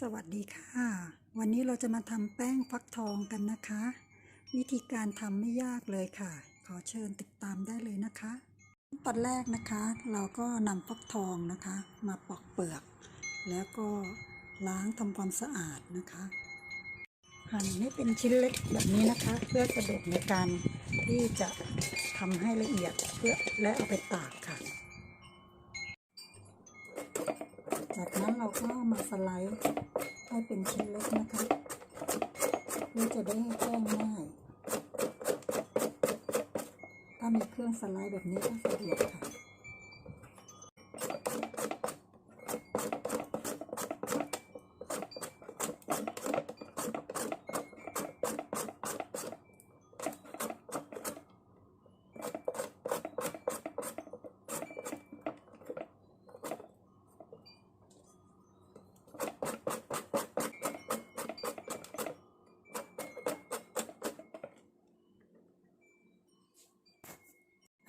สวัสดีค่ะ วันนี้เราจะมาทำแป้งฟักทองกันนะคะ วิธีการทำไม่ยากเลยค่ะ ขอเชิญติดตามได้เลยนะคะ ตอนแรกนะคะ เราก็นำฟักทองนะคะ มาปอกเปลือก แล้วก็ล้างทำความสะอาดนะคะ หั่นให้เป็นชิ้นเล็กแบบนี้นะคะ เพื่อสะดวกในการที่จะทำให้ละเอียดเพื่อและเอาไปตากค่ะ จากนั้นเราก็มาสไลด์ให้เป็นชิ้นเล็กนะคะเพื่อจะได้แป้งง่าย ถ้ามีเครื่องสไลด์แบบนี้ก็สะดวกค่ะ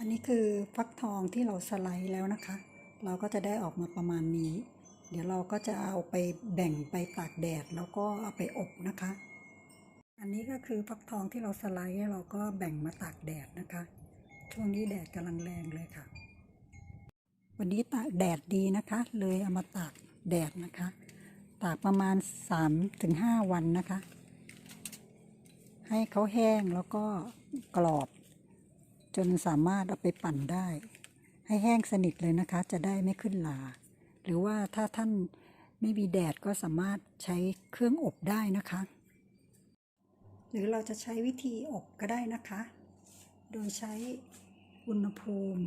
นนี้คือฟักทองที่เราสไลด์แล้วนะคะ เราก็จะได้ออกมาประมาณนี้ เดี๋ยวเราก็จะเอาไปแบ่งไปตากแดดแล้วก็เอาไปอบนะคะ อันนี้ก็คือฟักทองที่เราสไลด์เราก็แบ่งมาตากแดดนะคะ ช่วงนี้แดดกำลังแรงเลยค่ะ วันนี้ตากแดดดีนะคะ เลยเอามาตากแดดนะคะ ตากประมาณ 3-5 วันนะคะ ให้เขาแห้งแล้วก็กรอบ จนสามารถเอาไปปั่นได้ ให้แห้งสนิทเลยนะคะ จะได้ไม่ขึ้นลา หรือว่าถ้าท่านไม่มีแดดก็สามารถใช้เครื่องอบได้นะคะ หรือเราจะใช้วิธีอบก็ได้นะคะ โดยใช้อุณหภูมิ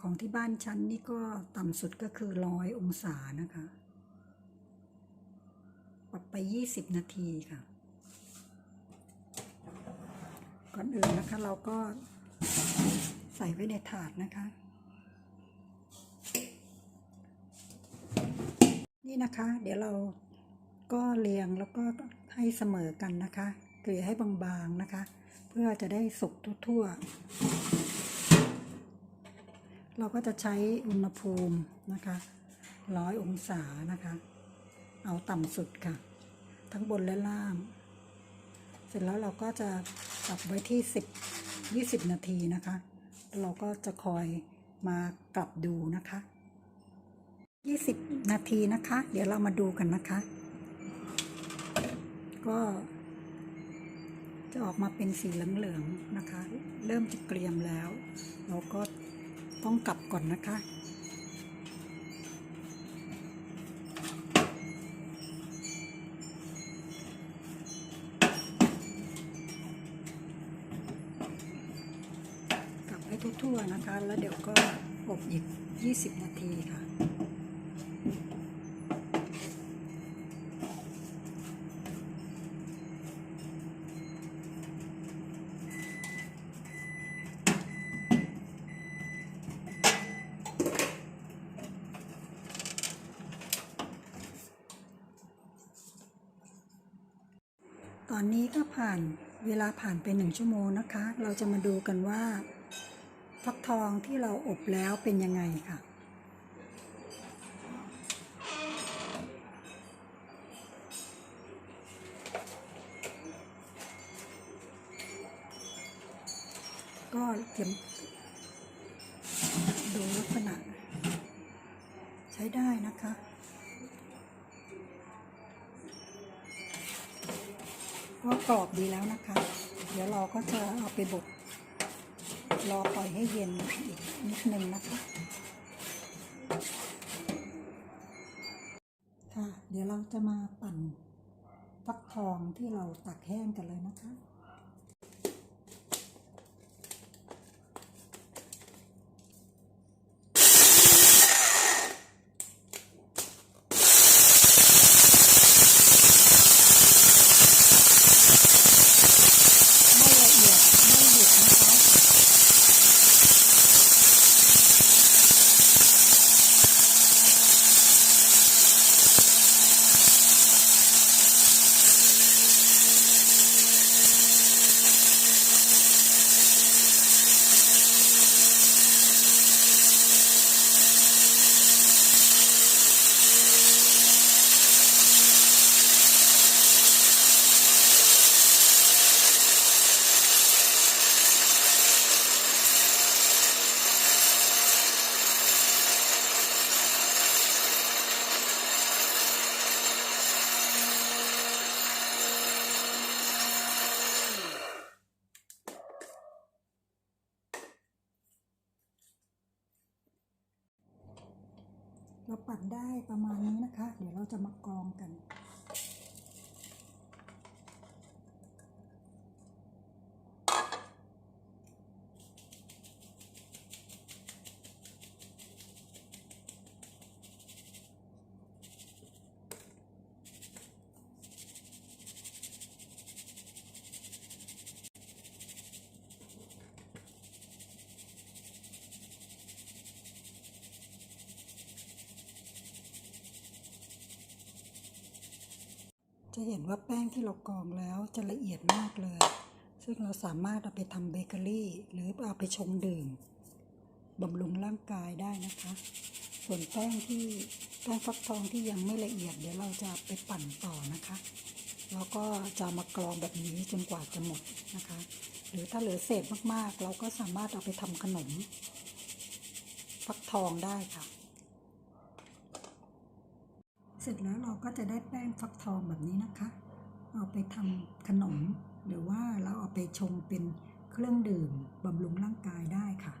ของที่บ้านชั้นนี่ก็ต่ำสุดก็คือร้อยองศานะคะ ปรับไป 20 นาทีค่ะ ก่อนอื่นนะคะเราก็ ส่ไว้ในถาดนะคะ นี่นะคะ เดี๋ยวเราก็เรียงแล้วก็ให้เสมอกันนะคะเกลี่ยให้บางๆนะคะ เพื่อจะได้สุกทั่วๆ เราก็จะใช้อุณหภูมินะคะร้อยองศานะคะ เอาต่ำสุดค่ะ ทั้งบนและล่าง เสร็จแล้วเราก็จะปรับไว้ที่ 10 20 นาทีนะคะ เราก็จะคอยมากลับดูนะคะ 20 นาทีนะคะ เดี๋ยวเรามาดูกันนะคะ ก็จะออกมาเป็นสีเหลืองๆนะคะ เริ่มจะเกรียมแล้ว เราก็ต้องกลับก่อนนะคะ ให้ทั่วๆนะคะ แล้วเดี๋ยวก็อบอีก 20 นาทีค่ะตอนนี้ก็ผ่านเวลาผ่านไปหนึ่งชั่วโมงนะคะ เราจะมาดูกันว่า ฟักทองที่เราอบแล้วเป็นยังไงค่ะ ก็เก็บดูลักษณะ ใช้ได้นะคะก็กรอบดีแล้วนะคะ เดี๋ยวเราก็จะเอาไปบด รอปล่อยให้เย็นอีกนิดนึงนะคะ ค่ะ เดี๋ยวเราจะมาปั่นฟักทองที่เราตักแห้งกันเลยนะคะ เราปัดได้ประมาณนี้นะคะ เดี๋ยวเราจะมากรองกัน จะเห็นว่าแป้งที่เรากรองแล้วจะละเอียดมากเลย ซึ่งเราสามารถเอาไปทำเบเกอรี่ หรือเอาไปชงดื่มบำรุงร่างกายได้นะคะ ส่วนแป้งที่แป้งฟักทองที่ยังไม่ละเอียด เดี๋ยวเราจะไปปั่นต่อนะคะ แล้วก็จะมากรองแบบนี้จนกว่าจะหมดนะคะ หรือถ้าเหลือเศษมากๆ เราก็สามารถเอาไปทำขนม ฟักทองได้ค่ะ เสร็จแล้วเราก็จะได้แป้งฟักทองแบบนี้นะคะ เอาไปทำขนม หรือว่าเราเอาไปชงเป็นเครื่องดื่มบำรุงร่างกายได้ค่ะ